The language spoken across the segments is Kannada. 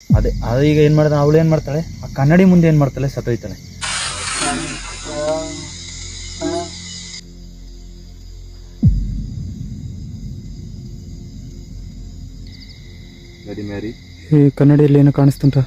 ಅದೇ ಅದು ಈಗ ಏನು ಮಾಡ್ತಾನೆ ಅವಳು ಏನು ಮಾಡ್ತಾಳೆ? ಆ ಕನ್ನಡಿ ಮುಂದೆ ಏನು ಮಾಡ್ತಾಳೆ? ಸತ್ತೋಯ್ತಾಳೆ. ಕನ್ನಡಿಯಲ್ಲಿ ಏನು ಕಾಣಿಸ್ತಂತ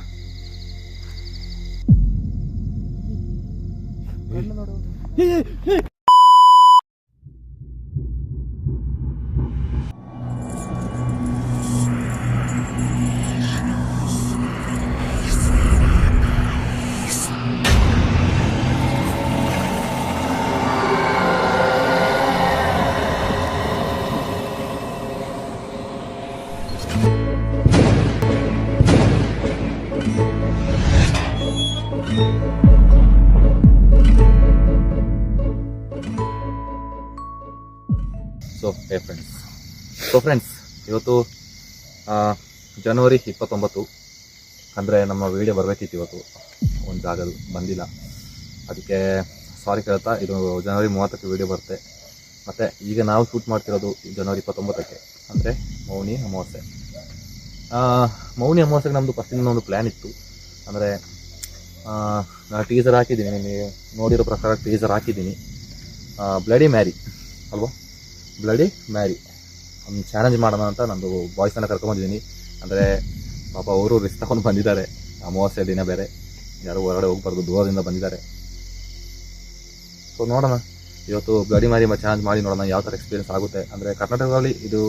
ಫ್ರೆಂಡ್ಸ್ ಇವತ್ತು ಜನವರಿ ಇಪ್ಪತ್ತೊಂಬತ್ತು, ಅಂದರೆ ನಮ್ಮ ವಿಡಿಯೋ ಬರಬೇಕಿತ್ತು ಇವತ್ತು. ಒಂದು ಜಾಗದಲ್ಲಿ ಬಂದಿಲ್ಲ. ಅದಕ್ಕೆ ಸಾರಿ ಕೇಳ್ತಾ, ಇದು ಜನವರಿ ಮೂವತ್ತಕ್ಕೆ ವಿಡಿಯೋ ಬರುತ್ತೆ. ಮತ್ತು, ಈಗ ನಾವು ಶೂಟ್ ಮಾಡ್ತಿರೋದು ಜನವರಿ ಇಪ್ಪತ್ತೊಂಬತ್ತಕ್ಕೆ. ಅಂದರೆ, ಮೌನಿ ಅಮಾವಾಸ್ಯೆ. ಮೌನಿ ಅಮಾವಾಸ್ಯೆಗೆ ನಮ್ಮದು ಫಸ್ಟಿಂದ ಒಂದು ಪ್ಲ್ಯಾನ್ ಇತ್ತು. ಅಂದರೆ ನಾನು ಟೀಸರ್ ಹಾಕಿದ್ದೀನಿ, ನಿಮಗೆ ನೋಡಿರೋ ಪ್ರಕಾರ ಟೀಸರ್ ಹಾಕಿದ್ದೀನಿ. ಬ್ಲಡಿ ಮ್ಯಾರಿ ಅಲ್ವಾ? ಬ್ಲಡಿ ಮ್ಯಾರಿ ಒಂದು ಚಾಲೆಂಜ್ ಮಾಡೋಣ ಅಂತ ನಂದು ಬಾಯ್ಸನ್ನು ಕರ್ಕೊಂಬಂದಿದ್ದೀನಿ ಅಂದರೆ ಪಾಪ ಅವರು ರಿಸ್ಕ್ ತಗೊಂಡು ಬಂದಿದ್ದಾರೆ. ಅಮಾವಾಸ್ಯ ದಿನ ಬೇರೆ. ಯಾರು ಹೊರಗಡೆ ಹೋಗ್ಬಾರ್ದು ದೂರದಿಂದ ಬಂದಿದ್ದಾರೆ. ಸೊ ನೋಡೋಣ. ಇವತ್ತು ಬ್ಲಡಿ ಮ್ಯಾರಿ ಚಾಲೆಂಜ್ ಮಾಡಿ ನೋಡೋಣ ಯಾವ ಥರ ಎಕ್ಸ್ಪೀರಿಯನ್ಸ್ ಆಗುತ್ತೆ. ಅಂದರೆ ಕರ್ನಾಟಕದಲ್ಲಿ ಇದು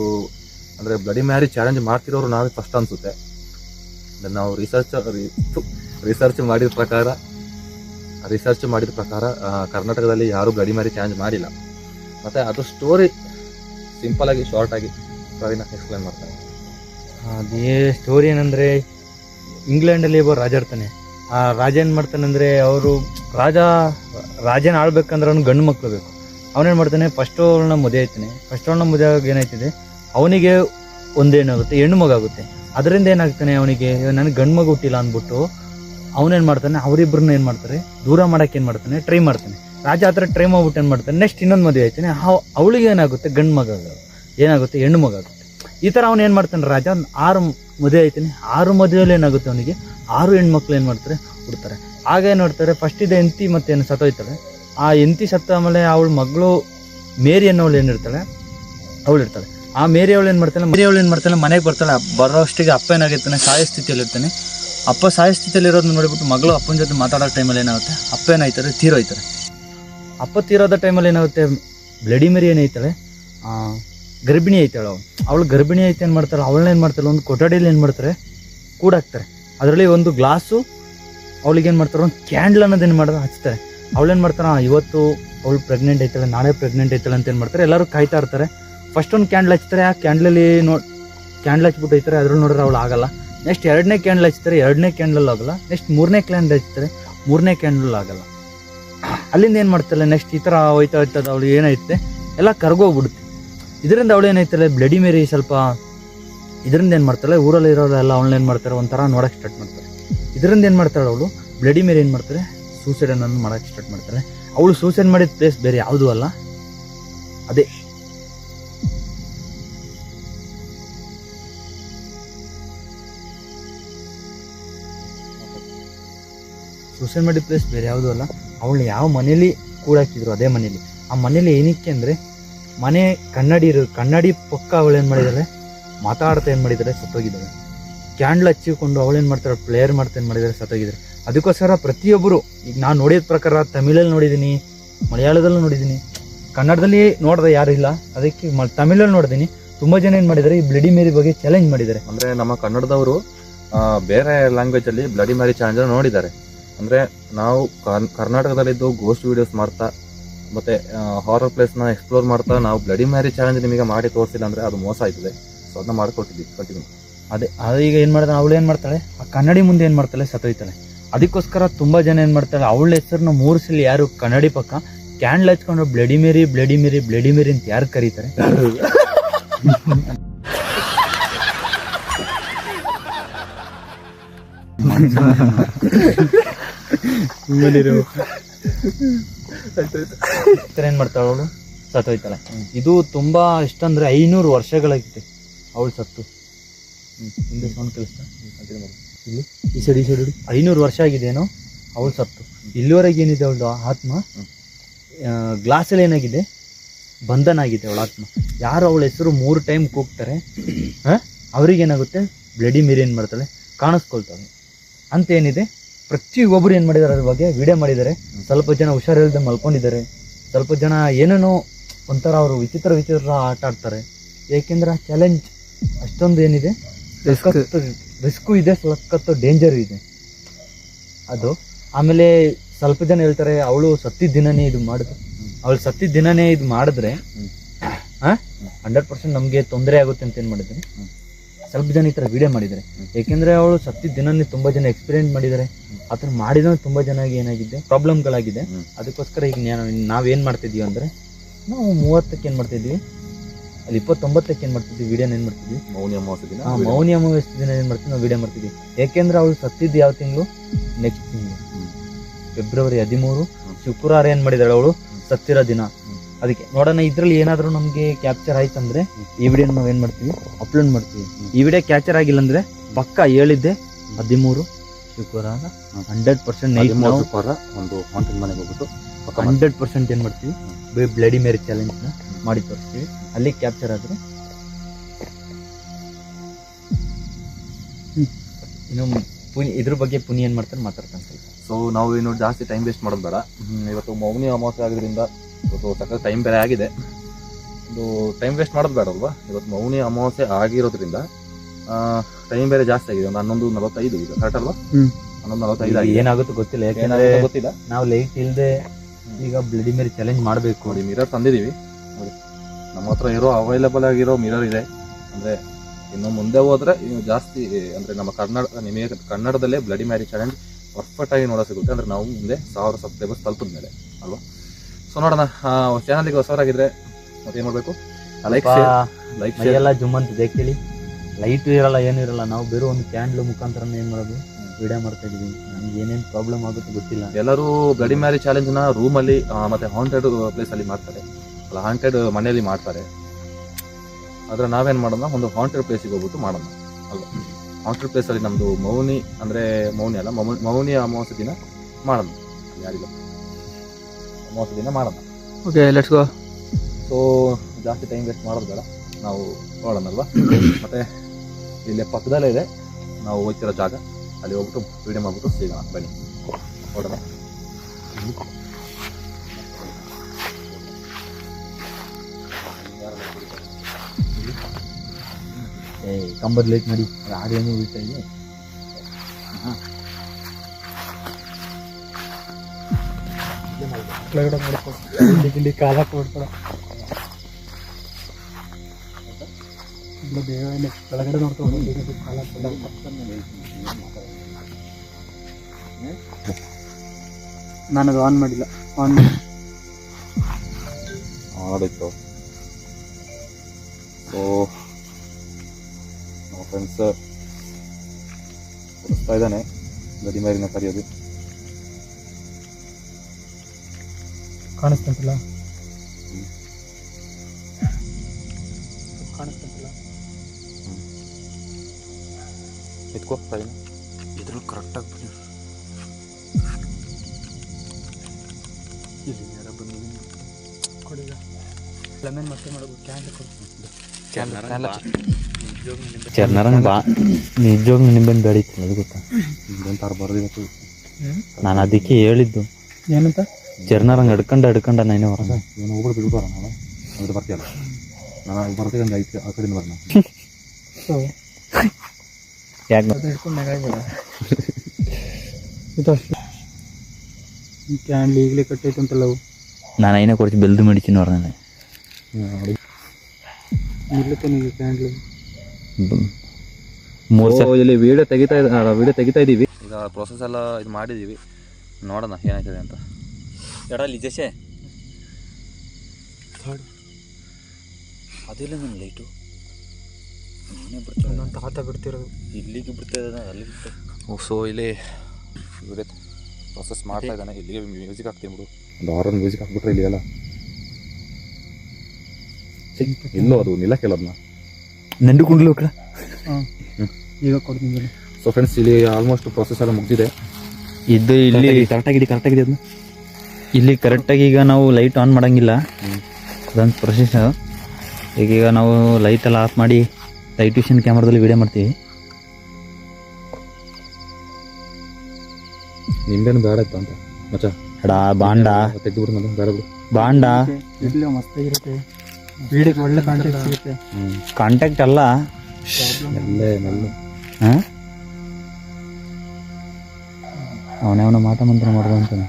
ಅಂದರೆ ಬ್ಲಡಿ ಮ್ಯಾರಿ ಚಾಲೆಂಜ್ ಮಾಡ್ತಿರೋರು ನಾವೇ ಫಸ್ಟ್ ಅನಿಸುತ್ತೆ. ನಾವು ರಿಸರ್ಚ್ ರಿಸರ್ಚ್ ಮಾಡಿದ ಪ್ರಕಾರ ರಿಸರ್ಚ್ ಮಾಡಿದ ಪ್ರಕಾರ ಕರ್ನಾಟಕದಲ್ಲಿ ಯಾರೂ ಬ್ಲಡಿ ಮ್ಯಾರಿ ಚಾಲೆಂಜ್ ಮಾಡಿಲ್ಲ. ಮತ್ತು ಅದು ಸ್ಟೋರಿ ಸಿಂಪಲ್ ಆಗಿ ಶಾರ್ಟ್ ಆಗಿ ಪ್ರವೀಣ ಎಕ್ಸ್ಪ್ಲೈನ್ ಮಾಡ್ತಾನೆ ಅದೇ ಸ್ಟೋರಿ ಏನಂದ್ರೆ ಇಂಗ್ಲೆಂಡಲ್ಲಿ ಒಬ್ಬ ರಾಜ ಇರ್ತಾನೆ. ಆ ರಾಜ ಏನ್ ಮಾಡ್ತಾನೆ ಅಂದ್ರೆ, ಅವರು ರಾಜ, ರಾಜನ ಆಳ್ಬೇಕಂದ್ರೆ ಅವ್ನು ಗಂಡು ಮಕ್ಕಳು ಬೇಕು. ಅವನೇನ್ ಮಾಡ್ತಾನೆ ಫಸ್ಟ್ ಅವಳನ್ನ ಮದುವೆ ಆಯ್ತಾನೆ. ಫಸ್ಟ್ ಅವಳನ್ನ ಮದುವೆ ಆಗ ಏನಾಯ್ತಿದೆ, ಅವನಿಗೆ ಒಂದೇನಾಗುತ್ತೆ ಹೆಣ್ಣು ಮಗ ಆಗುತ್ತೆ. ಅದರಿಂದ ಏನಾಗ್ತಾನೆ ಅವನಿಗೆ ನನಗೆ ಗಂಡು ಮಗು ಹುಟ್ಟಿಲ್ಲ ಅಂದ್ಬಿಟ್ಟು, ಅವನೇನ್ ಮಾಡ್ತಾನೆ ಅವರಿಬ್ಬರನ್ನ ಏನು ಮಾಡ್ತಾರೆ, ದೂರ ಮಾಡಕ್ಕೆ ಏನು ಮಾಡ್ತಾನೆ ಟ್ರೈ ಮಾಡ್ತಾನೆ. ರಾಜ ಹತ್ರ ಟ್ರೈ ಮಾಡ್ಬಿಟ್ಟು ಏನು ಮಾಡ್ತಾನೆ? ನೆಕ್ಸ್ಟ್ ಇನ್ನೊಂದು ಮದುವೆ ಆಯ್ತಾನೆ. ಅವಳಿಗೆ ಏನಾಗುತ್ತೆ? ಗಂಡು ಮಗ. ಏನಾಗುತ್ತೆ? ಹೆಣ್ಣು ಮಗ ಆಗುತ್ತೆ. ಈ ಥರ ಅವ್ನು ಏನು ಮಾಡ್ತಾನೆ ರಾಜ? ಆರು ಮದುವೆ ಆಯ್ತಾನೆ. ಆರು ಮದುವೆಯಲ್ಲಿ ಏನಾಗುತ್ತೆ ಅವನಿಗೆ? ಆರು ಹೆಣ್ಮಕ್ಳು ಏನು ಮಾಡ್ತಾರೆ? ಹುಡ್ತಾರೆ. ಆಗ ಏನು ನೋಡ್ತಾರೆ ಫಸ್ಟ್ ಇದೆ ಎಂತಿ ಮತ್ತೆ ಏನು ಸತ್ತೋಯ್ತಾಳೆ. ಆ ಎಂತಿ ಸತ್ತ ಆಮೇಲೆ ಅವಳ ಮಗಳು ಮೇರಿ ಅನ್ನೋಳು ಏನಿರ್ತಾಳೆ ಅವಳು ಇರ್ತಾಳೆ. ಆ ಮೇರಿ ಅವಳು ಏನು ಮಾಡ್ತಾಳೆ? ಮೇರಿ ಅವಳು ಏನು ಮಾಡ್ತಾಳೆ? ಮನೆಗೆ ಬರ್ತಾಳೆ. ಬರೋಷ್ಟಿಗೆ ಅಪ್ಪ ಏನಾಗಿರ್ತಾನೆ ಸಾಯ ಸ್ಥಿತಿಯಲ್ಲಿ ಇರ್ತಾನೆ. ಅಪ್ಪ ಸಾಯ ಸ್ಥಿತಿಯಲ್ಲಿ ಇರೋದನ್ನ ನೋಡಿಬಿಟ್ಟು ಮಗಳು ಅಪ್ಪನ ಜೊತೆ ಮಾತಾಡೋ ಟೈಮಲ್ಲಿ ಏನಾಗುತ್ತೆ? ಅಪ್ಪ ಏನಾಯ್ತಾರೆ? ತೀರೋಯ್ತಾರೆ. ಅಪ್ಪ ತೀರೋದ ಟೈಮಲ್ಲಿ ಏನಾಗುತ್ತೆ ಬ್ಲಡಿ ಮೇರಿ ಏನೈತಾಳೆ ಗರ್ಭಿಣಿ ಐತಾಳೆ ಅವಳು. ಅವಳು ಗರ್ಭಿಣಿ ಐತೆ ಏನು ಮಾಡ್ತಾಳೆ, ಅವಳನ್ನ ಏನು ಮಾಡ್ತಾಳೆ, ಒಂದು ಕೊಠಡಿಯಲ್ಲಿ ಏನು ಮಾಡ್ತಾರೆ, ಕೂಡಾಕ್ತಾರೆ. ಅದರಲ್ಲಿ ಒಂದು ಗ್ಲಾಸು, ಅವಳಿಗೆ ಏನು ಮಾಡ್ತಾರೆ, ಒಂದು ಕ್ಯಾಂಡ್ಲ್ ಅನ್ನೋದು ಏನು ಮಾಡೋದು ಹಚ್ತಾರೆ. ಅವಳೇನು ಮಾಡ್ತಾರೆ ಇವತ್ತು ಅವಳು ಪ್ರೆಗ್ನೆಂಟ್ ಐತಾಳೆ, ನಾಳೆ ಪ್ರೆಗ್ನೆಂಟ್ ಐತಾಳೆ ಅಂತ ಏನು ಮಾಡ್ತಾರೆ, ಎಲ್ಲರೂ ಕಾಯ್ತಾ ಇರ್ತಾರೆ. ಫಸ್ಟ್ ಒಂದು ಕ್ಯಾಂಡ್ಲ್ ಹಚ್ತಾರೆ, ಆ ಕ್ಯಾಂಡ್ಲಲ್ಲಿ ನೋ ಕ್ಯಾಂಡ್ಲ್ ಹಚ್ಬಿಟ್ಟು ಐತಾರೆ, ಅದ್ರಲ್ಲಿ ನೋಡಿದ್ರೆ ಅವಳು ಆಗಲ್ಲ. ನೆಕ್ಸ್ಟ್ ಎರಡನೇ ಕ್ಯಾಂಡ್ಲ್ ಹಚ್ತಾರೆ, ಎರಡನೇ ಕ್ಯಾಂಡಲ್ ಆಗಲ್ಲ. ನೆಕ್ಸ್ಟ್ ಮೂರನೇ ಕ್ಯಾಂಡಲ್ ಹಚ್ತಾರೆ, ಮೂರನೇ ಕ್ಯಾಂಡಲ್ ಆಗಲ್ಲ. ಅಲ್ಲಿಂದ ಏನು ಮಾಡ್ತಾಳೆ ನೆಕ್ಸ್ಟ್ ಈ ಥರ ಹೋಯ್ತಾ ಹೋಯ್ತದ ಅವಳು ಏನೈತೆ ಎಲ್ಲ ಕರ್ಗೋಗ್ಬಿಡುತ್ತೆ. ಇದರಿಂದ ಅವಳು ಏನೈತಲ್ಲ ಬ್ಲಡಿ ಮೇರಿ ಸ್ವಲ್ಪ ಇದರಿಂದ ಏನು ಮಾಡ್ತಾಳೆ, ಊರಲ್ಲಿ ಇರೋರೆಲ್ಲ ಏನು ಮಾಡ್ತಾರೆ, ಒಂಥರ ನೋಡೋಕ್ಕೆ ಸ್ಟಾರ್ಟ್ ಮಾಡ್ತಾರೆ. ಇದರಿಂದ ಏನು ಮಾಡ್ತಾಳೆ ಅವಳು ಬ್ಲಡಿ ಮೇರಿ ಏನು ಮಾಡ್ತಾರೆ ಸೂಸೈಡ್ ಅನ್ನೋದು ಮಾಡೋಕ್ಕೆ ಸ್ಟಾರ್ಟ್ ಮಾಡ್ತಾರೆ ಅವಳು ಸೂಸೈಡ್ ಮಾಡಿದ ಪ್ಲೇಸ್ ಬೇರೆ ಯಾವುದೂ ಅಲ್ಲ, ಅದೇ. ಸೂಸೈಡ್ ಮಾಡಿದ ಪ್ಲೇಸ್ ಬೇರೆ ಯಾವುದೂ ಅಲ್ಲ. ಅವಳನ್ನ ಯಾವ ಮನೇಲಿ ಕೂಡಾಕಿದ್ರು ಅದೇ ಮನೇಲಿ. ಆ ಮನೇಲಿ ಏನಕ್ಕೆ ಅಂದರೆ, ಮನೆ ಕನ್ನಡಿ ಇರೋ ಕನ್ನಡಿ ಪಕ್ಕ ಅವಳೇನು ಮಾಡಿದ್ದಾರೆ ಮಾತಾಡ್ತಾ ಏನು ಮಾಡಿದ್ದಾರೆ ಸತ್ತೋಗಿದ್ದಾರೆ ಕ್ಯಾಂಡ್ಲ್ ಹಚ್ಚಿಕೊಂಡು ಅವಳೇನು ಮಾಡ್ತಾರೆ ಪ್ಲೇಯರ್ ಮಾಡ್ತಾ ಏನು ಮಾಡಿದ್ದಾರೆ ಸತ್ತೋಗಿದ್ದಾರೆ ಅದಕ್ಕೋಸ್ಕರ ಪ್ರತಿಯೊಬ್ಬರು, ಈಗ ನಾನು ನೋಡಿದ ಪ್ರಕಾರ ತಮಿಳಲ್ಲಿ ನೋಡಿದ್ದೀನಿ ಮಲಯಾಳದಲ್ಲೂ ನೋಡಿದ್ದೀನಿ ಕನ್ನಡದಲ್ಲಿ ನೋಡಿದೆ ಯಾರು ಇಲ್ಲ. ಅದಕ್ಕೆ ಮ ತಮಿಳಲ್ಲಿ ನೋಡಿದ್ದೀನಿ ತುಂಬ ಜನ ಏನು ಮಾಡಿದ್ದಾರೆ ಈ ಬ್ಲಡಿ ಮೇರಿ ಬಗ್ಗೆ ಚಾಲೆಂಜ್ ಮಾಡಿದ್ದಾರೆ. ಅಂದರೆ ನಮ್ಮ ಕನ್ನಡದವರು ಬೇರೆ ಲ್ಯಾಂಗ್ವೇಜಲ್ಲಿ ಬ್ಲಡಿ ಮೇರಿ ಚಾಲೆಂಜ್ ನೋಡಿದ್ದಾರೆ. ಅಂದರೆ ನಾವು ಕರ್ನ್- ಕರ್ನಾಟಕದಲ್ಲಿದ್ದು ಗೋಸ್ಟ್ ವಿಡಿಯೋಸ್ ಮಾಡ್ತಾ ಮತ್ತೆ ಹಾರರ್ ಪ್ಲೇಸ್ನ ಎಕ್ಸ್ಪ್ಲೋರ್ ಮಾಡ್ತಾ ನಾವು ಬ್ಲಡಿ ಮ್ಯಾರಿ ಚಾಲೆಂಜ್ ನಿಮಗೆ ಮಾಡಿ ತೋರಿಸಿಲ್ಲ ಅಂದರೆ ಅದು ಮೋಸ ಆಯ್ತದೆ. ಸೊ ಅದನ್ನ ಮಾಡ್ಕೊಟ್ಟಿದ್ವಿ ಕಂಟಿನ್ಯೂ ಅದೇ ಅದು ಈಗ ಏನು ಮಾಡ್ತಾಳೆ ಅವಳು ಏನು ಮಾಡ್ತಾಳೆ? ಆ ಕನ್ನಡಿ ಮುಂದೆ ಏನು ಮಾಡ್ತಾಳೆ? ಸತೋಯ್ತಾಳೆ ಅದಕ್ಕೋಸ್ಕರ ತುಂಬ ಜನ ಏನು ಮಾಡ್ತಾಳೆ ಅವಳ ಹೆಸರನ್ನ ಮೂರು ಸಲ ಯಾರು? ಕನ್ನಡಿ ಪಕ್ಕ. ಕ್ಯಾಂಡ್ಲ್ ಹಚ್ಕೊಂಡು bloody Mary bloody Mary bloody Mary ಅಂತ ಯಾರು ಕರೀತಾರೆ? ಏನ್ ಮಾಡ್ತಾಳೆ ಅವಳು? ಸತ್ತೋಯ್ತಾಳೆ ಇದು ತುಂಬಾ ಎಷ್ಟಂದ್ರೆ ಐನೂರು ವರ್ಷಗಳಾಗಿದೆ ಅವಳು ಸತ್ತು. ಹಿಂದೆ ಸೌಂಡ್ ಮಾಡಿ. ಇಲ್ಲಿ? ಈ ಸೈಡ್ ಈ ಸೈಡ್ ಐನೂರು ವರ್ಷ ಆಗಿದೆಯೇನೋ? ಅವಳು ಸತ್ತು. ಇಲ್ಲಿವರೆಗೆ ಏನಿದೆ ಅವಳು ಆತ್ಮ? ಗ್ಲಾಸಲ್ಲಿ ಏನಾಗಿದೆ? ಬಂಧನ ಆಗಿದೆ ಅವಳ ಆತ್ಮ. ಯಾರು ಅವಳ ಹೆಸರು ಮೂರು ಟೈಮ್ ಕೂಗ್ತಾರೆ? ಹಾಂ? ಅವ್ರಿಗೇನಾಗುತ್ತೆ ಬ್ಲಡಿ ಮೀರಿ ಏನು ಮಾಡ್ತಾಳೆ? ಕಾಣಿಸ್ಕೊಳ್ತಾಳೆ. ಅಂತ ಏನಿದೆ? ಪ್ರತಿಯೊಬ್ಬರು ಏನು ಮಾಡಿದ್ದಾರೆ ಅದ್ರ ಬಗ್ಗೆ ವಿಡಿಯೋ ಮಾಡಿದ್ದಾರೆ ಸ್ವಲ್ಪ ಜನ ಹುಷಾರಿಲ್ಲದೆ ಮಲ್ಕೊಂಡಿದ್ದಾರೆ. ಸ್ವಲ್ಪ ಜನ ಏನೇನೋ ಒಂಥರ ಅವರು ವಿಚಿತ್ರ ವಿಚಿತ್ರ ಆಟ ಆಡ್ತಾರೆ. ಏಕೆಂದ್ರೆ ಆ ಚಾಲೆಂಜ್ ಅಷ್ಟೊಂದು ಏನಿದೆ ರಿಸ್ಕು ಇದೆ ಸಖತ್ತು ಡೇಂಜರ್ ಇದೆ. ಅದು ಆಮೇಲೆ ಸ್ವಲ್ಪ ಜನ ಹೇಳ್ತಾರೆ ಅವಳು ಸತ್ತಿದ ದಿನನೇ ಇದು ಮಾಡಿದ್ರು ಅವಳು ಸತ್ತಿದ ದಿನನೇ ಇದು ಮಾಡಿದ್ರೆ ಹಂಡ್ರೆಡ್ ಪರ್ಸೆಂಟ್ ನಮಗೆ ತೊಂದರೆ ಆಗುತ್ತೆ ಅಂತ ಏನು ಮಾಡಿದ್ದಾರೆ ಹ್ಮ್. ಸ್ವಲ್ಪ ಜನ ಈ ಥರ ವಿಡಿಯೋ ಮಾಡಿದ್ದಾರೆ. ಏಕೆಂದರೆ ಅವಳು ಸತ್ತಿ ದಿನನೇ ತುಂಬಾ ಜನ ಎಕ್ಸ್ಪೀರಿಯೆನ್ಸ್ ಮಾಡಿದ್ದಾರೆ. ಆ ಥರ ಮಾಡಿದ ತುಂಬಾ ಜನಕ್ಕೆ ಏನಾಗಿದೆ? ಪ್ರಾಬ್ಲಮ್ಗಳಾಗಿದೆ. ಅದಕ್ಕೋಸ್ಕರ ಈಗ ನಾವೇನು ಮಾಡ್ತಿದ್ದೀವಿ ಅಂದರೆ ನಾವು ಮೂವತ್ತಕ್ಕೆ ಏನು ಮಾಡ್ತಿದ್ವಿ? ಅಲ್ಲಿ ಇಪ್ಪತ್ತೊಂಬತ್ತಕ್ಕೆ ಏನು ಮಾಡ್ತಿದ್ವಿ? ವಿಡಿಯೋನ ಏನು ಮಾಡ್ತಿದ್ವಿ? ಮೌನಿ ಅಮಾವಾಸ್ಯ ದಿನ? ಮೌನಿ ಅಮಾವಾಸ್ಯ ದಿನ ಏನು ಮಾಡ್ತೀವಿ ನಾವು ವಿಡಿಯೋ ಮಾಡ್ತಿದ್ವಿ. ಏಕೆಂದರೆ ಅವಳು ಸತ್ತಿದ್ದು ಯಾವ ತಿಂಗಳು? ನೆಕ್ಸ್ಟ್ ತಿಂಗಳು. ಫೆಬ್ರವರಿ ಹದಿಮೂರು. ಶುಕ್ರವಾರ ಏನು ಮಾಡಿದಾಳೆ ಅವಳು? ಸತ್ತಿರೋ ದಿನ. ಅದಕ್ಕೆ ನೋಡೋಣ ಇದ್ರಲ್ಲಿ ಏನಾದರೂ ನಮಗೆ ಕ್ಯಾಪ್ಚರ್ ಆಯ್ತಂದ್ರೆ ಈ ವಿಡಿಯೋ ನಾವು ಏನು ಮಾಡ್ತೀವಿ? ಅಪ್ಲೋಡ್ ಮಾಡ್ತೀವಿ. ಈ ವಿಡಿಯೋ ಕ್ಯಾಪ್ಚರ್ ಆಗಿಲ್ಲ ಅಂದ್ರೆ ಪಕ್ಕ ಹೇಳಿದ್ದೆ ಹದಿಮೂರು ಶುಕ್ರವಾರ. ಹಂಡ್ರೆಡ್ ಪರ್ಸೆಂಟ್ ನೈಟ್ ಶುಕ್ರವಾರ ಒಂದು ಹಾಂಟೆಡ್ ಮನೆಗೆ ಹೋಗ್ಬಿಟ್ಟು. ಹಂಡ್ರೆಡ್ ಪರ್ಸೆಂಟ್ ಏನು ಮಾಡ್ತೀವಿ? ಬ್ಲಡಿ ಮೇರಿ ಚಾಲೆಂಜ್ನ ಮಾಡಿ ತೋರಿಸ್ತೀವಿ. ಅಲ್ಲಿ ಕ್ಯಾಪ್ಚರ್ ಆದರೆ ಇನ್ನು ಪುನಿ ಇದ್ರ ಬಗ್ಗೆ ಪುನಿ ಏನು ಮಾಡ್ತಾರೆ ಮಾತಾಡ್ತಾನೆ ಸೊ ನಾವು ಇನ್ನು ಜಾಸ್ತಿ ಟೈಮ್ ವೇಸ್ಟ್ ಮಾಡೋದು ಬೇಡ. ಇವತ್ತು ಮೌನಿ ಅಮಾವಾಸ್ಯೆ ಆಗೋದ್ರಿಂದ ಇವತ್ತು ಸಖತ್ ಟೈಮ್ ಬೇರೆ ಆಗಿದೆ. ಒಂದು ಟೈಮ್ ವೇಸ್ಟ್ ಮಾಡೋದು ಬೇಡ ಅಲ್ವಾ? ಇವತ್ತು ಮೌನಿ ಅಮಾವಾಸ್ಯೆ ಆಗಿರೋದ್ರಿಂದ ಟೈಮ್ ಬೇರೆ ಜಾಸ್ತಿ ಆಗಿದೆ. ಒಂದು ಹನ್ನೊಂದು ನಲವತ್ತೈದು ಈಗ ಕರೆಕ್ಟ್ ಅಲ್ವಾ. ಹನ್ನೊಂದು ನಲವತ್ತೈದು ಏನಾಗುತ್ತೆ ಗೊತ್ತಿಲ್ಲ ಯಾಕೆಂದ್ರೆ ಗೊತ್ತಿಲ್ಲ. ನಾವು ಲೈಟ್ ಇಲ್ಲದೆ ಈಗ ಬ್ಲಡಿ ಮೇರಿ ಚಾಲೆಂಜ್ ಮಾಡಬೇಕು. ನೋಡಿ ಮಿರರ್ ತಂದಿದ್ದೀವಿ ನೋಡಿ ನಮ್ಮ ಹತ್ರ ಇರೋ ಅವೈಲೇಬಲ್ ಆಗಿರೋ ಮಿರರ್ ಇದೆ. ಅಂದ್ರೆ ಇನ್ನು ಮುಂದೆ ಹೋದ್ರೆ ಇನ್ನು ಜಾಸ್ತಿ ಅಂದ್ರೆ ನಮ್ಮ ಕನ್ನಡ ನಿಮಗೆ ಕನ್ನಡದಲ್ಲೇ ಬ್ಲಡಿ ಮ್ಯಾರಿ ಚಾಲೆಂಜ್ ಪರ್ಫೆಕ್ಟ್ ಆಗಿ ನೋಡೋ ಸಿಗುತ್ತೆ. ಅಂದ್ರೆ ನಾವು ಮುಂದೆ ಸಾವಿರ ಸಬ್ಸ್ಕ್ರೈಬರ್ಸ್ ತಲುಪಿದ ಮೇಲೆ ಅಲ್ವಾ? ಸೊ ನೋಡೋಣ. ಚಾನಲ್ಗೆ ಹೊಸವರಾಗಿದ್ರೆ ಮತ್ತೇನ್ ಮಾಡ್ಬೇಕು? ಲೈಕ್ ಲೈಕ್ ಎಲ್ಲ ಜುಮ್ ಅಂತಿದೆ ಕೇಳಿ. ಲೈಟ್ ಇರಲ್ಲ ಏನು ಇರಲ್ಲ. ನಾವು ಬೇರೆ ಒಂದು ಕ್ಯಾಂಡಲ್ ಮುಖಾಂತರ ಏನ್ ಮಾಡೋದು? ವಿಡಿಯೋ ಮಾಡ್ತಾ ಇದೀವಿ ನಮ್ಗೆ ಏನೇನು ಪ್ರಾಬ್ಲಮ್ ಆಗುತ್ತೆ ಗೊತ್ತಿಲ್ಲ. ಎಲ್ಲರೂ ಬ್ಲಡಿ ಮ್ಯಾರಿ ಚಾಲೆಂಜ್ನ ರೂಮ್ ಅಲ್ಲಿ ಮತ್ತೆ ಹಾಂಟೆಡ್ ಪ್ಲೇಸ್ ಅಲ್ಲಿ ಮಾಡ್ತಾರೆ. ಅಲ್ಲ ಹಾಂಟೆಡ್ ಮನೆಯಲ್ಲಿ ಮಾಡ್ತಾರೆ. ಆದ್ರೆ ನಾವೇನ್ ಮಾಡೋಣ? ಒಂದು ಹಾಂಟೆಡ್ ಪ್ಲೇಸ್ಗೆ ಹೋಗ್ಬಿಟ್ಟು ಮಾಡೋಣ. ಅಲ್ಲ ಹಾಂಟೆಡ್ ಪ್ಲೇಸ್ ಅಲ್ಲಿ ನಮ್ದು ಮೌನಿ ಅಂದ್ರೆ ಮೌನಿ ಅಲ್ಲ ಮೌ- ಮೌನಿ ಅಮಾವಾಸ್ಯ ದಿನ ಮಾಡೋಣ. ಯಾರಿಲ್ಲ ದಿನ ಮಾಡೋಣ. ಓಕೆ ಲೆಟ್ಸ್ ಗೋ ಸೊ ಜಾಸ್ತಿ ಟೈಮ್ ವೇಸ್ಟ್ ಮಾಡೋದು ಬೇಡ. ನಾವು ನೋಡೋಣಲ್ವಾ? ಮತ್ತೆ ಇಲ್ಲೇ ಪಕ್ಕದಲ್ಲೇ ಇದೆ. ನಾವು ಹೋಗ್ತಿರೋ ಜಾಗ. ಅಲ್ಲಿ ಹೋಗ್ಬಿಟ್ಟು ವಿಡಿಯೋ ಮಾಡ್ಬಿಟ್ಟು ಸಿಗೋಣ. ಬನ್ನಿ. ನೋಡೋಣ. ಏ ಕಂಬರ್ ಲೈಟ್ ಮಾಡಿ. ಆಡಿಯೋನು ಉಳಿತಾ ಇದೆ ಕೆಳಗಡೆ ಮಾಡ್ಕೊ ಗಿಂಡಿ ಗಿಂಡಿ ಕಾಲ ಕೊಡ್ತಾರ ಬೇಗ ಕೆಳಗಡೆ ನೋಡ್ಕೊಂಡು ಕಾಲ ನಾನು ಅದು ಆನ್ ಮಾಡಿಲ್ಲ. ಆನ್ ಆಡಿತ್ತು ಸೊ ಫ್ರೆಂಡ್ಸ್ ಇದ್ದಾನೆ. ಗಡಿ ಮೇಲಿನ ಕರೆಯೋದು. ಕಾಣಿಸ್ತಂತಲ್ಲ? ಕಾಣಿಸ್ತಂತಲ್ಲ? ಇದ್ರಲ್ಲಿ ಕರೆಕ್ಟಾಗಿ ಇಲ್ಲಿ ಯಾರ ಬಂದು ಕೊಡಿಲ್ಲ. ಲೆಮನ್ ಮತ್ತೆ ಮಾಡೋದು ಚರ್ನರಂಗ್ ಬಾ. ನಿಜವಾಗ್ ನಿಂಬೆನ್ ಅದು ಗೊತ್ತಾ? ಬರೋದಿವತ್ತು ನಾನು ಅದಕ್ಕೆ ಹೇಳಿದ್ದು. ಏನಂತ? ಚರ್ನರಂಗ್ ಅಡ್ಕಂಡ ಅಡ್ಕಂಡ ನಾನೇ ಹೊರ ಇವನು ಹೋಗ್ಬಿಟ್ಟು ಬಿಡ್ಬಾರ ನಾನು ಅದು ಬರ್ತೀಯಲ್ಲ ನಾನು ಬರ್ತೀನಿ ಅಂದ್ರೆ ಐತೆ ಆ ಕಡೆಯಿಂದ ಬರೋಣ ಸೊ ಯಾಕೆ ಅದು ಹಿಡ್ಕೊಂಡು ನೆಗಾಡ್ಬೇಡ ಇದು ಅಷ್ಟೇ ಈ ಕ್ಯಾಂಡ್ಲ್ ಈಗಲೇ ಕಟ್ಟೈತೆ ಅಂತಲ್ಲ ಅವು ನಾನು ಐನೇ ಕೊಡ್ತಿ ಬೆಲ್ದು ಮೆಡಿಸಿನ್ ಹೊರನೆ ಇರ್ಲಿಕ್ಕೆ ನೀವು ಕ್ಯಾಂಡ್ಲ್ ಮೂರು ಸೊ ಇಲ್ಲಿ ವಿಡಿಯೋ ತೆಗಿತಾ ವಿಡಿಯೋ ತೆಗಿತಾ ಇದೀವಿ ಈಗ ಪ್ರೊಸೆಸ್ ಎಲ್ಲ ಇದು ಮಾಡಿದೀವಿ ನೋಡೋಣ ಏನಾಯ್ತದೆ ಅಂತ ಎಡಲ್ಲಿ ಥರ್ಡ್. ಅದಿಲ್ಲ ನನ್ನ ಲೈಟು? ನೀನೇ ಬಿಡ್ತೇವೆ ನನ್ನ ತಾತ ಬಿಡ್ತಿರೋದು. ಇಲ್ಲಿಗೆ ಬಿಡ್ತೇವೆ ಅಲ್ಲಿಗೆ ಓ ಸೊ ಇಲ್ಲಿ ಇವರೇ ಪ್ರೊಸೆಸ್ ಮಾಡ್ತಾ ಇದ್ದಾನೆ. ಇಲ್ಲಿಗೆ ಮ್ಯೂಸಿಕ್ ಹಾಕ್ತೀನಿ ಬಿಡು. ಒಂದು ಹಾರನ್ ಮ್ಯೂಸಿಕ್ ಹಾಕ್ಬಿಟ್ರೆ ಇಲ್ಲಿ ಅಲ್ಲ. ಇಲ್ಲೋ ಅದು ನಿಲ್ಲಕ್ಕಿಲ್ಲ ಅದನ್ನ. ನೆಂಡು ಕುಂಡ್ಲು ಈಗ ಕೊಡ್ತೀನಿ ಬಿಡಿ. ಸೊ ಫ್ರೆಂಡ್ಸ್ ಇಲ್ಲಿ ಆಲ್ಮೋಸ್ಟ್ ಪ್ರೊಸೆಸ್ ಎಲ್ಲ ಮುಗ್ದಿದೆ. ಇದು ಇಲ್ಲಿ ಕರೆಕ್ಟಾಗಿದೆ ಕರೆಕ್ಟಾಗಿದೆ ಅದನ್ನ? ಇಲ್ಲಿ ಕರೆಕ್ಟಾಗಿ ಈಗ ನಾವು ಲೈಟ್ ಆನ್ ಮಾಡಂಗಿಲ್ಲ. ಅದೊಂದು ಪ್ರೊಸೆಸ್ ಈಗೀಗ ಈಗ ನಾವು ಲೈಟ್ ಎಲ್ಲ ಆಫ್ ಮಾಡಿ ಲೈಟ್ ವಿಷನ್ ಕ್ಯಾಮ್ರಾದಲ್ಲಿ ವಿಡಿಯೋ ಮಾಡ್ತೀವಿ. ನಿಂಬೆನು ಬೇಡ ಇತ್ತು ಅಂತ. ಮಚ್ಚ. ಎಡ ಬಾಂಡ. ತೆಗೆದು ಬಿಡು ನಾನು ಬೇಡ. ಬಿಡು? ಬಾಂಡ ಇರ್ಲಿ ಮಸ್ತಾಗಿರುತ್ತೆ ವೀಡಿಯೋಗೆ ಒಳ್ಳೆ ಕಾಂಟ್ಯಾಕ್ಟ್ ಸಿಗುತ್ತೆ. ಹ್ಞೂ ಕಾಂಟ್ಯಾಕ್ಟ್ ಅಲ್ಲ? ಮೆಲ್ಲೆ ಮೆಲ್ಲೆ. ಹಾಂ? ಅವನ ಮಾಟ ಮಂತ್ರ ಮಾಡ್ದು ಅಂತಾನೆ.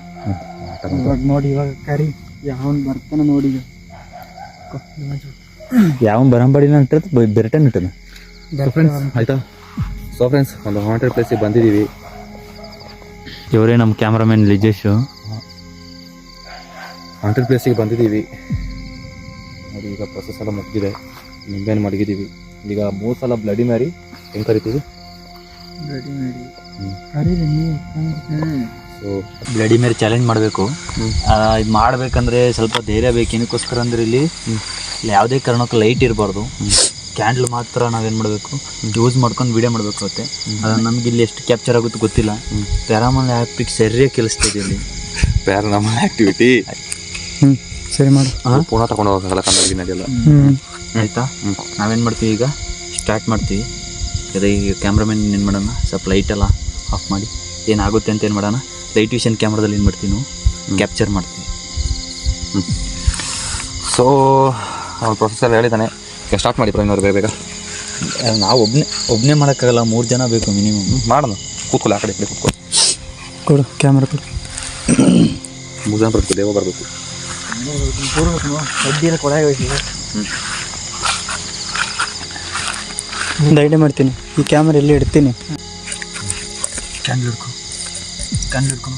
ಇವಾಗ ನೋಡಿ ಇವಾಗ ಕರಿ. ಯಾವನ್ ಬರ್ತಾನ ನೋಡಿ ಯಾವನ್ ಯಾವ ಬರಂಬಡಿನ ಅಂತ ಬೆರಟನ್ ಫ್ರೆಂಡ್ಸ್ ಆಯ್ತಾ? ಸೊ ಫ್ರೆಂಡ್ಸ್ ಒಂದು ಹಾಂಟೆಡ್ ಪ್ಲೇಸಿಗೆ ಬಂದಿದ್ದೀವಿ ಇವರೇ ನಮ್ಮ ಕ್ಯಾಮ್ರಾಮನ್ ಲಿಜೇಶು ಹಾಂಟೆಡ್ ಪ್ಲೇಸಿಗೆ ಬಂದಿದ್ದೀವಿ ನೋಡಿ ಈಗ ಪ್ರೊಸೆಸ್ ಎಲ್ಲ ಮುಗಿದಿದೆ. ನಿಂಬೆಹಣ್ಣು ಮಡಗಿದ್ದೀವಿ ಈಗ ಮೂರು ಸಲ ಬ್ಲಡಿ ಮ್ಯಾರಿ ಹೆಂಗೆ ಕರಿತೀವಿ? Bloody Mary. ಕರೀರಿ ನೀವು. ಬ್ಲಡಿ ಮೇಲೆ ಚಾಲೆಂಜ್ ಮಾಡಬೇಕು. ಇದು ಮಾಡಬೇಕಂದ್ರೆ ಸ್ವಲ್ಪ ಧೈರ್ಯ ಬೇಕು. ಏನಕ್ಕೋಸ್ಕರ ಅಂದ್ರೆ ಇಲ್ಲಿ ಇಲ್ಲಿ ಯಾವುದೇ ಕಾರಣಕ್ಕೂ ಲೈಟ್ ಇರಬಾರ್ದು. ಕ್ಯಾಂಡ್ಲ್ ಮಾತ್ರ ನಾವೇನು ಮಾಡಬೇಕು? ಯೂಸ್ ಮಾಡ್ಕೊಂಡು ವಿಡಿಯೋ ಮಾಡಬೇಕಾಗುತ್ತೆ ಅದು ನಮ್ಗೆ ಇಲ್ಲಿ ಎಷ್ಟು ಕ್ಯಾಪ್ಚರ್ ಆಗುತ್ತೆ ಗೊತ್ತಿಲ್ಲ. ಪ್ಯಾರಾಮಲ್ ಆ್ಯಪಿಗೆ ಸರಿಯಾಗಿ ಕೆಲಸ್ತಿದೆ ಇಲ್ಲಿ. ಪ್ಯಾರಾಮಲ್ ಆ್ಯಕ್ಟಿವಿಟಿ ಹ್ಞೂ ಸರಿ ಮಾಡಿ. ಪುನಃ ತಗೊಂಡು ಹೋಗೋಕ್ಕಾಗಲ್ಲ ಕನ್ನಡ ನಡೆಯಲ್ಲ ಹ್ಞೂ ಆಯಿತಾ? ನಾವೇನು ಮಾಡ್ತೀವಿ ಈಗ? ಸ್ಟಾರ್ಟ್ ಮಾಡ್ತೀವಿ. ಅದೇ ಈಗ ಕ್ಯಾಮ್ರಾಮನ್ ಏನು ಮಾಡೋಣ? ಸ್ವಲ್ಪ ಲೈಟೆಲ್ಲ ಆಫ್ ಮಾಡಿ. ಏನಾಗುತ್ತೆ ಅಂತ ಏನು ಮಾಡೋಣ? ಲೈಟ್ ವಿಷನ್ ಕ್ಯಾಮ್ರಾದಲ್ಲಿ ಏನು ಮಾಡ್ತೀವಿ ನಾವು? ಕ್ಯಾಪ್ಚರ್ ಮಾಡ್ತೀವಿ. ಸೊ ಅವ್ನು ಪ್ರೊಸೆಸರ್ ಹೇಳಿದ್ದಾನೆ ಈಗ ಸ್ಟಾರ್ಟ್ ಮಾಡಿ ಪ್ರವೀಣ್ ಅವ್ರು ಬೇಗ ಬೇಗ. ನಾವು ಒಬ್ಬನೇ ಒಬ್ಬನೇ ಮಾಡೋಕ್ಕಾಗಲ್ಲ ಮೂರು ಜನ ಬೇಕು ಮಿನಿಮಮ್ ಮಾಡೋಣ. ಕೂತ್ಕೊಳ್ಳಿ ಆ ಕಡೆ ಈ ಕಡೆ ಕೂತ್ಕೊಳ್ಳಿ. ಕೊಡು ಕ್ಯಾಮ್ರಾ ಕೊಡು. ಮೂರು ಜನ ಬರಬೇಕು ದೇವ ಬರಬೇಕು. ಒಂದು ಐಡಿಯಾ ಮಾಡ್ತೀನಿ. ಈ ಕ್ಯಾಮ್ರಾ ಎಲ್ಲಿ ಇಡ್ತೀನಿ ಕ್ಯಾಮ್ರಾ ಹಿಡ್ಕೊ. ಕ್ಯಾಂಡಲ್ ಹಿಡ್ಕೊ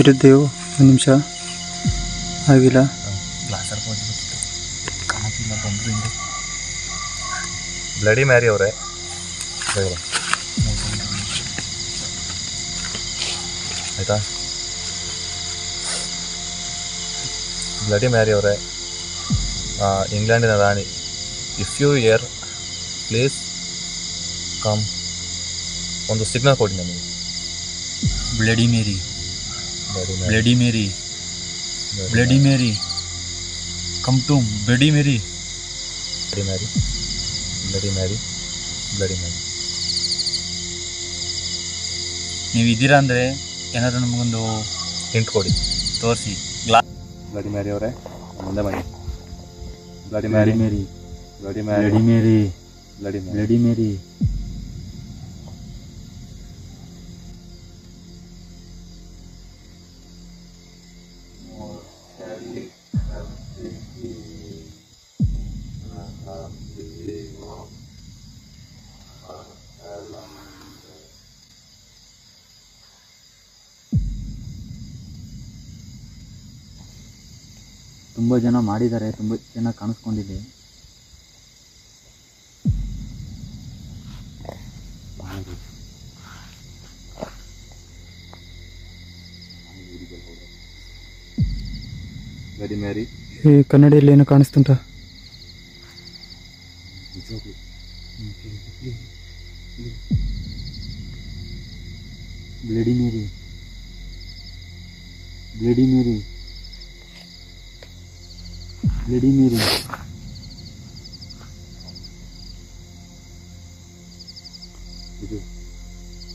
ಇರುತ್ತೇವು ಒಂದು ನಿಮಿಷ ಆಗಿಲ್ಲ ಗ್ಲಾಸರ್ ಕಾಣಕ್ಕಿಲ್ಲ ಬಂದರು ಹಿಂದೆ ಬ್ಲಡಿ ಮ್ಯಾರಿ ಅವರೇ ಆಯಿತಾ ಬ್ಲಡಿ ಮ್ಯಾರಿ ಅವರೇ ಇಂಗ್ಲೆಂಡಿನ ರಾಣಿ if you here please come ಒಂದು ಸಿಗ್ನಲ್ ಕೊಡಿ ನಮಗೆ bloody Mary bloody bloody Mary bloody Mary come to bloody Mary bloody Mary bloody Mary bloody Mary ನೀವು ಇದ್ದೀರಾ ಅಂದರೆ ಏನಾದರೂ ನಮಗೊಂದು ಹಿಂಟ್ ಕೊಡಿ ತೋರಿಸಿ ಗ್ಲಾಸ್ ಬ್ಲಡಿ ಮ್ಯಾರಿ ಅವರೇ ಮುಂದೆ ಬನ್ನಿ bloody Mary Mary bloody Mary bloody Mary bloody bloody Mary ತುಂಬ ಜನ ಮಾಡಿದ್ದಾರೆ ತುಂಬ ಜನ ಕಾಣಿಸ್ಕೊಂಡಿದೆ. ಬ್ಲಡಿ ಮ್ಯಾರಿ ಈ ಕನ್ನಡಿಯಲ್ಲಿ ಏನು ಕಾಣಿಸ್ತುಂಟ bloody Mary. Bloody Mary. Bloody Mary. ಇದು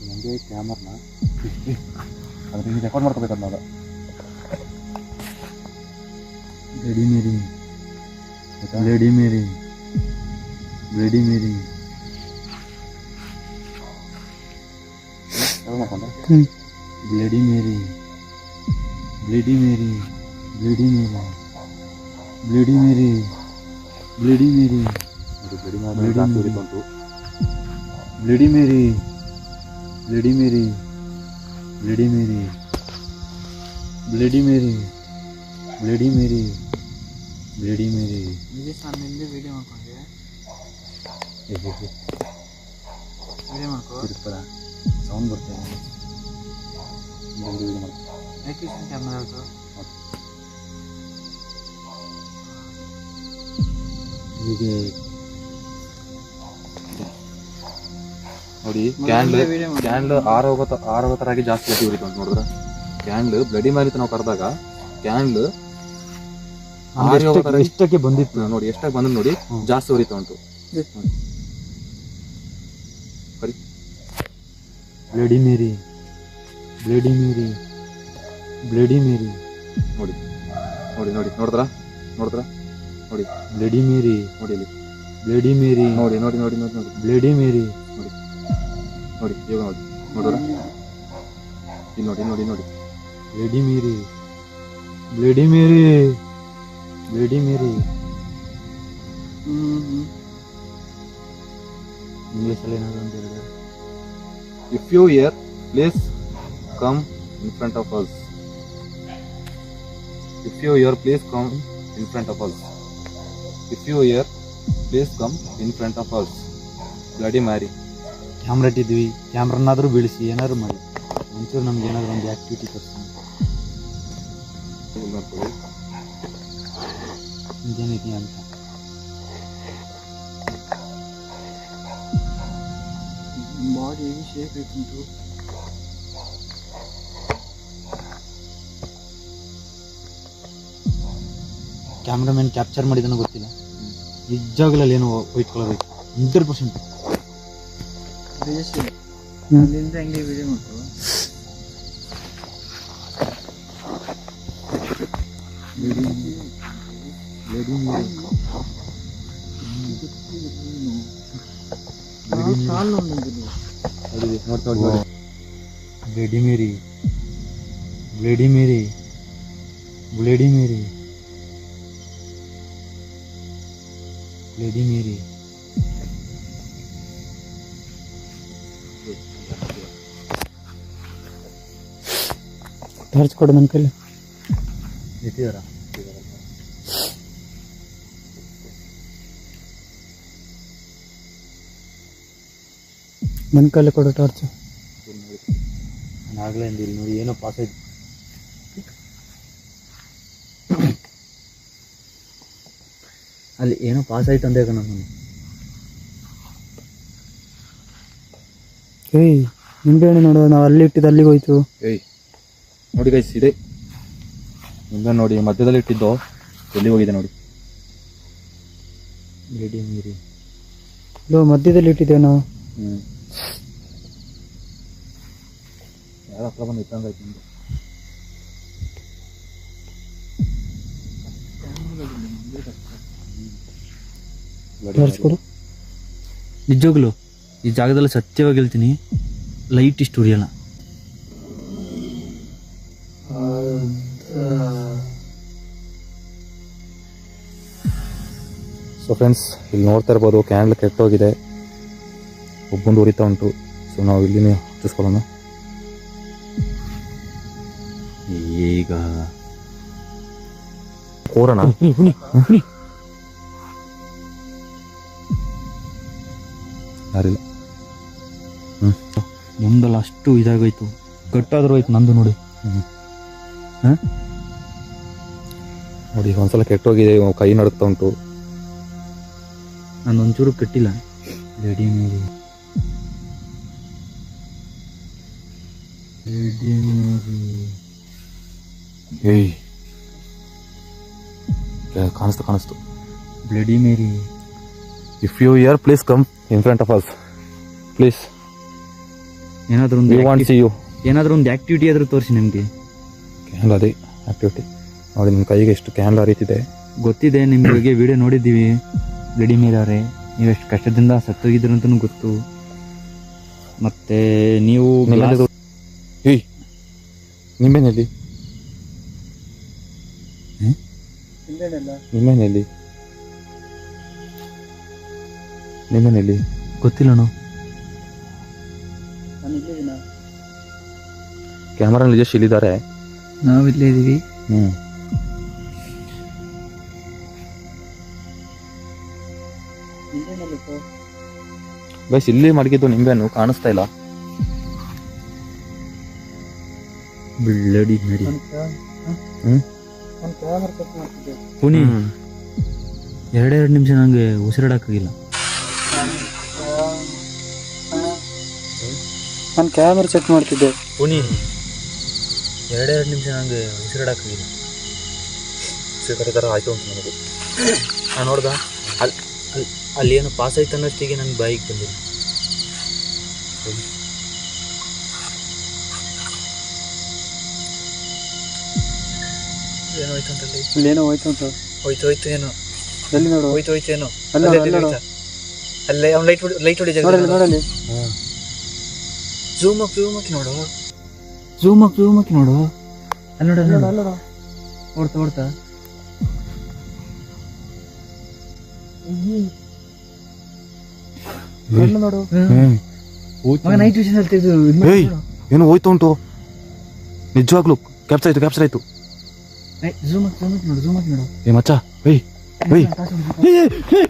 ನನಗೆ ಕ್ಯಾಮರ್ನ. ಅದನ್ನ ರೆಕಾರ್ಡ್ ಮಾಡ್ಕೋಬೇಕಂತ ನಾವು bloody Mary bloody Mary bloody Mary ಹ್ಞೂ bloody Mary bloody Mary bloody Mary bloody Mary bloody Mary ಅದು ಬ್ಲಡಿ Bloody ಮ್ಯಾರಿ Mary. ಬಂತು bloody Mary bloody Mary bloody Mary bloody video bloody video bloody Mary video ಮಾಡ್ಕೊಂಡೆ ವಿಡಿಯೋ ಮಾಡ್ಕೊ. ಸೌಂಡ್ ಬರ್ತದೆ ಕ್ಯಾಮ್ರಾ ಹೀಗೆ. ನೋಡಿ ಕ್ಯಾಂಡ್ಲ್ ಕ್ಯಾಂಡ್ಲ್ ಆರೋಗತ ಆರೋಗತರಾಗಿ ಜಾಸ್ತಿ ಉರಿತು ಅಂತ ನೋಡಿದ್ರೆ. ಕ್ಯಾಂಡ್ಲ್ ಬ್ಲಡಿ ಮಾರಿತ ನಾವು ಕರೆದಾಗ ಕ್ಯಾಂಡ್ಲ್ ಎಷ್ಟಕ್ಕೆ ಬಂದಿತ್ತು? ನೋಡಿ ಎಷ್ಟಾಗಿ ಬಂದ್ರು ನೋಡಿ. ಜಾಸ್ತಿ ಉರಿತಾ ಉಂಟು. Bloody Mary bloody Mary bloody Mary ನೋಡಿ. ನೋಡಿ ನೋಡಿ ನೋಡಿದ್ರ? ನೋಡಿದ್ರ? ನೋಡಿ. ಬ್ಲಡಿ ಮೇರಿ ನೋಡಿ ಇಲ್ಲಿ. ಬ್ಲೇಡಿ ಮೇರಿ ನೋಡಿ ನೋಡಿ ನೋಡಿ ನೋಡಿ ನೋಡಿ. ಬ್ಲೇಡಿ ಮೇರಿ ನೋಡಿ. ನೋಡಿ ಇವಾಗ ನೋಡಿ. ನೋಡಿದ್ರ? ಇಲ್ಲಿ ನೋಡಿ ನೋಡಿ ನೋಡಿ. Bloody Mary bloody Mary bloody Mary. ಇಂಗ್ಲೀಷಲ್ಲಿ ಏನಾದ್ರು ಅಂತ ಹೇಳಿದ್ರೆ? If you hear please come in front of us if you hear please come in front of us if you hear please come in front of us bloody Mary camera ಇಟ್ಟಿದ್ವಿ. ಕ್ಯಾಮ್ರನ್ನಾದರೂ ಬೀಳಿಸಿ ಏನಾದ್ರು ಮಾಡಿ. ಒಂಚೂರು ನಮ್ಗೆ ಏನಾದ್ರು ಒಂದು ಆಕ್ಟಿವಿಟಿ ತೋರಿಸಿ. ಅಂತ. ಹೆವಿ ಶೇಪ್ ಐತುಂಟು ಕ್ಯಾಮ್ರಾಮನ್ ಕ್ಯಾಪ್ಚರ್ ಮಾಡಿದನೋ ಗೊತ್ತಿಲ್ಲ. ನಿಜಾಗ್ಲಲ್ಲಿ ಏನೋ ವೈಟ್ ಕಲರ್ ಐತೆ ಹಂಡ್ರೆಡ್ ಪರ್ಸೆಂಟ್ ಅಲ್ಲಿಂದ ಹಂಗೆ ವಿಡಿಯೋ ಮಾಡ್ತಾವ ಸಾಲು ಒಂದೊಂದಿದೆ ನೋಡಿ ನೋಡಿ ನೋಡಿ bloody Mary bloody Mary bloody Mary bloody Mary torch ನನ್ನ ಕೈಲಿ ಕೊಡು ಟಾರ್ಚ್ ಆಗಲೇ ಇಲ್ಲಿ ನೋಡಿ ಏನೋ ಪಾಸ್ ಆಯ್ತು. ಅಲ್ಲಿ ಏನೋ ಪಾಸ್ ಆಯ್ತು ಅಂದೇ ಕಣ ನಾನು. ಏಯ್ ನಿಂಬೆಹಣ್ಣು ನೋಡು ನಾವು ಅಲ್ಲಿ ಇಟ್ಟಿದ್ದು ಅಲ್ಲಿಗೆ ಹೋಯ್ತು. ಏಯ್ ನೋಡಿ ಗೈಸ್ ಇದೆ. ನಿಂಬೆ ನೋಡಿ ಮಧ್ಯದಲ್ಲಿ ಇಟ್ಟಿದ್ದು ಎಲ್ಲಿ ಹೋಗಿದೆ ನೋಡಿ. ಮೀರಿ ಲೋ ಮಧ್ಯದಲ್ಲಿ ಇಟ್ಟಿದ್ದೇವೆ ನಾವು ಹ್ಮ್. ಯಾರ ಹತ್ರ ಬಂದು ಇಟ್ಟಂಗಾಯ್ತು ನಿಮ್ಗೆ ಕೊಡು ನಿಜವಾಗ್ಲು ಈ ಜಾಗದಲ್ಲಿ ಸತ್ಯವಾಗಿ ಹೇಳ್ತೀನಿ ಲೈಟ್ ಇಷ್ಟು ಉರಿಯಲ್ಲ ಸೊ ಫ್ರೆಂಡ್ಸ್ ಇಲ್ಲಿ ನೋಡ್ತಾ ಇರ್ಬೋದು ಕ್ಯಾಂಡಲ್ ಕೆಟ್ಟೋಗಿದೆ. ಒಬ್ಬೊಂದು ಉರಿತಾ ಉಂಟು. ಸೊ ನಾವು ಇಲ್ಲಿನೇ ಹಚ್ಚಿಸ್ಕೊಳ್ಳೋಣ. ಈಗ ಕೋರೋಣ? ಯಾರಿಲ್ಲ. ನಮ್ದಲ್ಲ ಅಷ್ಟು ಇದಾಗೋಯ್ತು. ಗಟ್ಟಾದ್ರೂ ಆಯ್ತು ನಂದು ನೋಡಿ. ನೋಡಿ ಒಂದ್ಸಲ ಕೆಟ್ಟೋಗಿದೆ ಕೈ ನಡುಕ್ತಾ ಉಂಟು. ನಾನು ಒಂಚೂರು ಕಟ್ಟಿಲ್ಲ. ರೆಡಿ ಏಯ್ ಕಾಣಿಸ್ತು ಕಾಣಿಸ್ತು. Bloody Mary if you here please come in front of us please ಏನಾದರೂ ಒಂದು ಯು ವಾಂಟ್ ಸಿ ಯು ಏನಾದರೂ ಒಂದು ಆಕ್ಟಿವಿಟಿ ಆದ್ರೂ ತೋರಿಸಿ ನಿಮ್ಗೆ. ಕ್ಯಾನ್ಲ ಅದೇ ಆಕ್ಟಿವಿಟಿ ನೋಡಿ ನಿಮ್ಮ ಕೈಗೆ ಎಷ್ಟು ಕ್ಯಾನ್ಲ ಅರಿತಿದೆ ಗೊತ್ತಿದೆ ನಿಮಗೆ ವಿಡಿಯೋ ನೋಡಿದ್ದೀವಿ. ಬ್ಲಡಿ ಮೇರಿ ಅವರೇ ನೀವು ಎಷ್ಟು ಕಷ್ಟದಿಂದ ಸತ್ತೋಗಿದ್ರು ಅಂತಲೂ ಗೊತ್ತು. ಮತ್ತೆ ನೀವು ನಿಂಬೆನಲ್ಲಿ ಹಿಂದೆನೆಲ್ಲ ನಿಂಬೆನಲ್ಲಿ ಗೊತ್ತಿಲ್ಲಣ್ಣ ಕ್ಯಾಮರಾ ನಿಜಸ್ ಇಲ್ಲಿದ್ದಾರೆ ನಾವು ಇಲ್ಲೇ ಹ್ಞೂ ಬಸ್ ಇಲ್ಲಿ ಮಡಗಿದ್ದು ನಿಂಬೆನು ಕಾಣಿಸ್ತಾ ಇಲ್ಲ. ಬ್ಲಡಿ ನಡಿ. ಪುನಿ ಎರಡೆರಡು ನಿಮಿಷ ನನಗೆ ಉಸಿರಾಡೋಕ್ಕಾಗಿಲ್ಲ. ನಾನು ಕ್ಯಾಮ್ರಾ ಚೆಕ್ ಮಾಡ್ತಿದ್ದೆ. ಪುನಿ ಎರಡೆರಡು ನಿಮಿಷ ನನಗೆ ಉಸಿರಾಡೋಕ್ಕಾಗಿಲ್ಲ. ಸಿಗರೆ ಥರ ಆಯಿತು ಅಂತ ನನಗೆ ನಾನು ನೋಡ್ದ? ಅಲ್ಲಿ ಅಲ್ಲಿ ಅಲ್ಲಿ ಏನೋ ಪಾಸ್ ಆಯ್ತು ಅನ್ನೋಷ್ಟಿಗೆ ನನ್ನ ಬಾಯಿಗೆ ಬಂದಿಲ್ಲ ಏನೋ ಹೋಯ್ತು ಅಂತಲ್ಲಿ ಇಲ್ಲಿ ಏನೋ ಹೋಯ್ತು ಅಂತ ಹೋಯ್ತು ಹೋಯ್ತು ಏನೋ. ಎಲ್ಲಿ ನೋಡು? ಹೋಯ್ತು ಹೋಯ್ತು ಏನೋ. ಅಲ್ಲೇ ಅಲ್ಲಿ. ಅಲ್ಲೇ ಅವ್ನು ಲೈಟ್ ಲೈಟ್ ಹೊಡಿ ನೋಡಲ್ಲಿ ನೋಡಲ್ಲಿ. ಜೂಮ್ ಹಾಕಿ ಜೂಮ್ ಹಾಕಿ ನೋಡು. ಜೂಮ್ ಹಾಕಿ ಜೂಮ್ ಹಾಕಿ ನೋಡು. ಅಲ್ಲಿ ನೋಡು ಅಲ್ಲಿ ನೋಡು ಓಡ್ತಾ ಓಡ್ತಾ. ಅಲ್ಲಿ ನೋಡು. ಮಗ ನೈಟ್ ವಿಷನ್ ಹೇಳ್ತಿದ್ದು ಏಯ್ ಏನು ಹೋಯ್ತು ಉಂಟು. ನಿಜವಾಗ್ಲು ಕ್ಯಾಪ್ಚರ್ ಆಯ್ತು ಕ್ಯಾಪ್ಚರ್ ಆಯ್ತು. ಝೂಮ್ ಹಾಕಿ ಝೂಮ್ ಹಾಕಿ ನೋಡು ಝೂಮ್ ಹಾಕಿ ನೋಡು ಏ ಮಚ್ಚ ಏಯ್ ಏಯ್ ತಾಸು ಏಯ್, ಏಯ್, ಏಯ್.